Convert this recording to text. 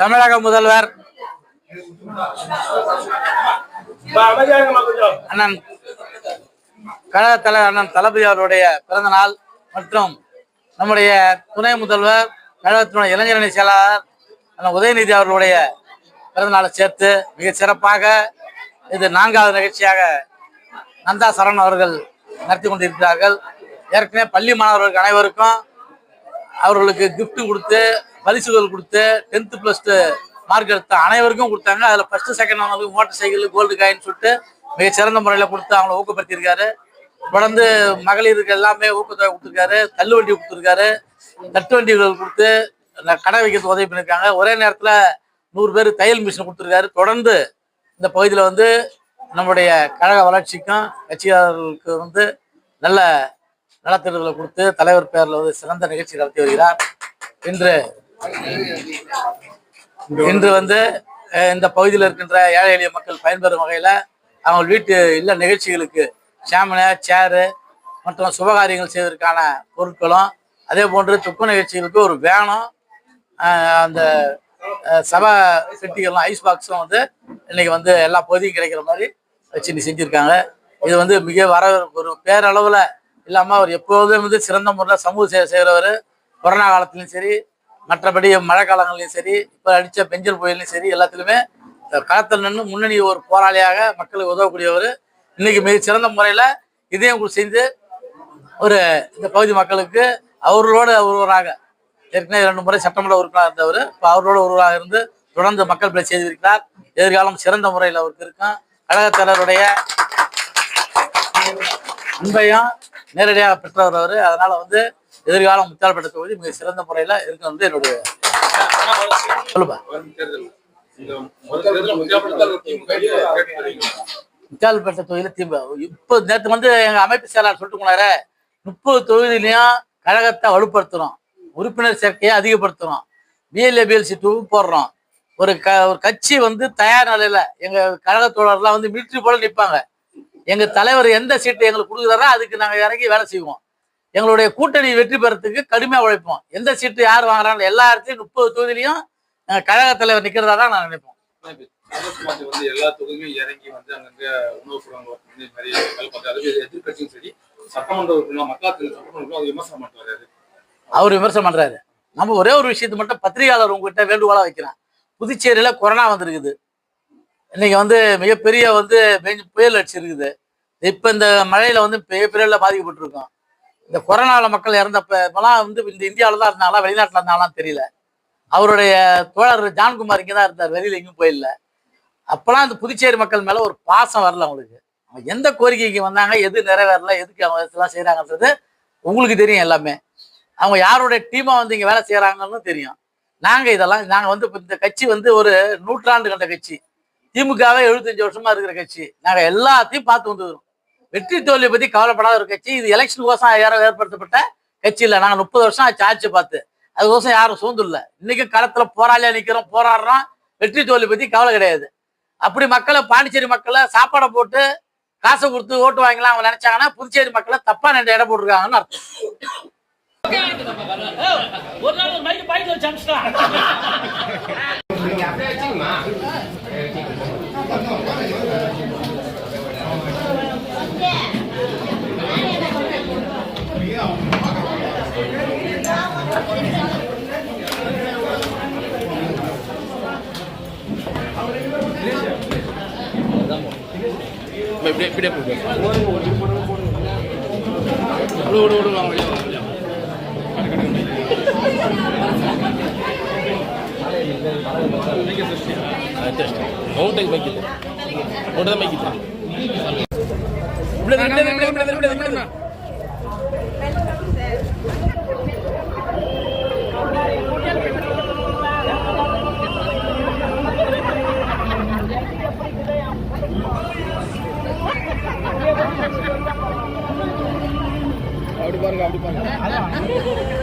தமிழக முதல்வர். அண்ணன் கழக தலைவர் அண்ணன் தளபதி அவருடைய பிறந்த நாள் மற்றும் நம்முடைய துணை முதல்வர் கழகத்தினுடைய இளைஞரணி செயலாளர் அண்ணன் உதயநிதி அவர்களுடைய பிறந்த நாளை சேர்த்து மிக சிறப்பாக இது நான்காவது நிகழ்ச்சியாக நந்தா சரண் அவர்கள் நடத்தி கொண்டிருக்கிறார்கள். ஏற்கனவே பள்ளி மாணவர்கள் அனைவருக்கும் அவர்களுக்கு gift கொடுத்து பரிசுகள் கொடுத்து டென்த்து ப்ளஸ் டூ மார்க் எடுத்த அனைவருக்கும் கொடுத்தாங்க. அதில் ஃபர்ஸ்ட் செகண்ட் வந்தவங்களுக்கு மோட்டர் சைக்கிள் கோல்டு காயின்னு சொல்லிட்டு மிக சிறந்த முறையில் கொடுத்து அவங்கள ஊக்கப்படுத்தியிருக்காரு. தொடர்ந்து மகளிருக்கு எல்லாமே ஊக்கத்தொகை கொடுத்துருக்காரு. தள்ளுவண்டி கொடுத்துருக்காரு. தட்டு வண்டிகள் கொடுத்து கடை வைக்கிறதுக்கு உதவி பண்ணியிருக்காங்க. ஒரே நேரத்தில் நூறு பேர் தையல் மிஷின் கொடுத்துருக்காரு. தொடர்ந்து இந்த பகுதியில் வந்து நம்முடைய கழக வளர்ச்சிக்கும் கட்சியாளர்களுக்கு வந்து நல்ல நலத்திட்டங்களை கொடுத்து தலைவர் பேரில் வந்து சிறந்த நிகழ்ச்சி நடத்தி வருகிறார். இன்று இன்று வந்து இந்த பகுதியில் இருக்கின்ற ஏழை எளிய மக்கள் பயன்பெறும் வகையில் அவங்க வீட்டு இல்ல நிகழ்ச்சிகளுக்கு சாமனை சேரு மற்றும் சுபகாரியங்கள் செய்வதற்கான பொருட்களும் அதே போன்று துப்பு நிகழ்ச்சிகளுக்கு ஒரு வேனும் அந்த சபா பெட்டிகளும் ஐஸ் பாக்ஸும் வந்து இன்னைக்கு வந்து எல்லா பகுதியும் கிடைக்கிற மாதிரி வச்சு இன்னைக்கு செஞ்சுருக்காங்க. இது வந்து மிக வர ஒரு பேரளவில் இல்லாமல் அவர் எப்போதும் வந்து சிறந்த முறையில் சமூக சேவை செய்கிறவர் கொரோனா காலத்துலையும் சரி மற்றபடி மழை காலங்கள்லையும் சரி இப்போ அடித்த பெஞ்சல் புயல்லையும் சரி எல்லாத்துலேயுமே களத்தில் நின்று முன்னணி ஒரு போராளியாக மக்களுக்கு உதவக்கூடியவர். இன்னைக்கு மிக சிறந்த முறையில் இதையும் கூட செய்து ஒரு இந்த பகுதி மக்களுக்கு அவர்களோட ஒருவராக ஏற்கனவே இரண்டு முறை சட்டமன்ற உறுப்பினராக இருந்தவர் இப்போ அவரோட ஒருவராக இருந்து தொடர்ந்து மக்கள் பிள்ளை செய்திருக்கிறார். எதிர்காலம் சிறந்த முறையில் அவருக்கு இருக்கும். கழகத்தினருடைய அன்பையும் நேரடியாக பெற்றவர் அவர். அதனால் வந்து எதிர்காலம் முத்தால்பட்ட தொகுதி மிக சிறந்த முறையில் இருக்கும் வந்து என்னுடைய சொல்லுப்பா. வரும் தொகுதியில திமுக இப்போ நேற்று வந்து எங்கள் அமைப்பு செயலாளர் சொல்லிட்டு போனாரு முப்பது தொகுதியிலையும் கழகத்தை வலுப்படுத்துறோம் உறுப்பினர் சேர்க்கையை அதிகப்படுத்துறோம் பிஎல்ஏ பிஎல்சி போடுறோம். ஒரு க ஒரு கட்சி வந்து தயார் நிலையில எங்க கழக தோழர்லாம் வந்து மிலிட்ரி போல நிற்பாங்க எங்க தலைவர் எந்த சீட்டு எங்களுக்கு கொடுக்குறாரோ அதுக்கு நாங்க இறங்கி வேலை செய்வோம். எங்களுடைய கூட்டணி வெற்றி பெறத்துக்கு கடுமையா உழைப்போம். எந்த சீட்டு யார் வாங்குறாங்க எல்லா இடத்துலயும் முப்பது தொகுதியிலையும் கழக தலைவர் நிக்கிறதா தான் நான் நினைப்போம். வந்து எல்லா தொகுதியும் இறங்கி வந்து அங்கங்க உணவு கூடங்க வந்து நிறைய வேலை பார்த்து அதுவே எதிர்கட்சியும் சரி சட்டமன்ற உறுப்பினர் மக்களாட்சி சட்டமன்ற உறுப்பினர் அது விமர்சனம் பண்றாரு அவர் விமர்சனம் பண்றாரு. நம்ம ஒரே ஒரு விஷயத்தை மட்டும் பத்திரிகையாளர் உங்ககிட்ட வேண்டுகோளா வைக்கிறேன். புதுச்சேரியில கொரோனா வந்திருக்குது. இன்னைக்கு வந்து மிகப்பெரிய வந்து புயல் அடிச்சிருக்குது. இப்ப இந்த மழையில வந்து மிகப்பெரிய பாதிக்கப்பட்டிருக்கோம். இந்த கொரோனாவில் மக்கள் இறந்தப்பெல்லாம் வந்து இந்த இந்தியாவில் தான் இருந்தாங்களா வெளிநாட்டில் இருந்தாலும் தெரியல. அவருடைய தோழர் ஜான்குமார் இங்கே தான் இருந்தார் வெளியில் எங்கேயும் போயிடல அப்போலாம் இந்த புதுச்சேரி மக்கள் மேலே ஒரு பாசம் வரல அவங்களுக்கு. அவங்க எந்த கோரிக்கைக்கு வந்தாங்க எது நிறைவேறல எதுக்கு அவங்க இதெல்லாம் செய்கிறாங்கன்றது உங்களுக்கு தெரியும் எல்லாமே. அவங்க யாருடைய டீமாக வந்து இங்கே வேலை செய்கிறாங்கன்னு தெரியும். நாங்கள் இதெல்லாம் நாங்கள் வந்து இந்த கட்சி வந்து ஒரு நூற்றாண்டு கண்ட கட்சி. திமுகவே எழுபத்தஞ்சு வருஷமா இருக்கிற கட்சி. நாங்கள் எல்லாத்தையும் பார்த்து வந்துக்கிறோம் வெற்றி தோல்வியை பத்தி கவலைப்படாத ஒரு கட்சி. இது எலெக்ஷன் கோசம் ஏற்படுத்தப்பட்ட கட்சி இல்லை. நாங்கள் முப்பது வருஷம் ஆச்சு ஆட்சி பார்த்து. அதுக்கோசம் யாரும் சூழ்ந்து இல்லை இன்னைக்கு களத்துல போராளியா நிக்கிறோம் போராடுறோம். வெற்றி தோல்வி பத்தி கவலை கிடையாது. அப்படி மக்களை பாண்டிச்சேரி மக்களை சாப்பாடை போட்டு காசை கொடுத்து ஓட்டு வாங்கலாம் அவங்க நினைச்சாங்கன்னா புதுச்சேரி மக்களை தப்பா நின்று இடம் போட்டிருக்காங்கன்னு அர்த்தம். ஒரு நாள் மைக்கு பாய்க்கு வச்சு இப்படியே இப்படியே போடுங்க விடு விடு விடு வாங்க மவுண்டை மைக்கிட்டு மவுண்டை மைக்கிட்டு இப்படி அப்படி பாருங்க அப்படி பாருங்க.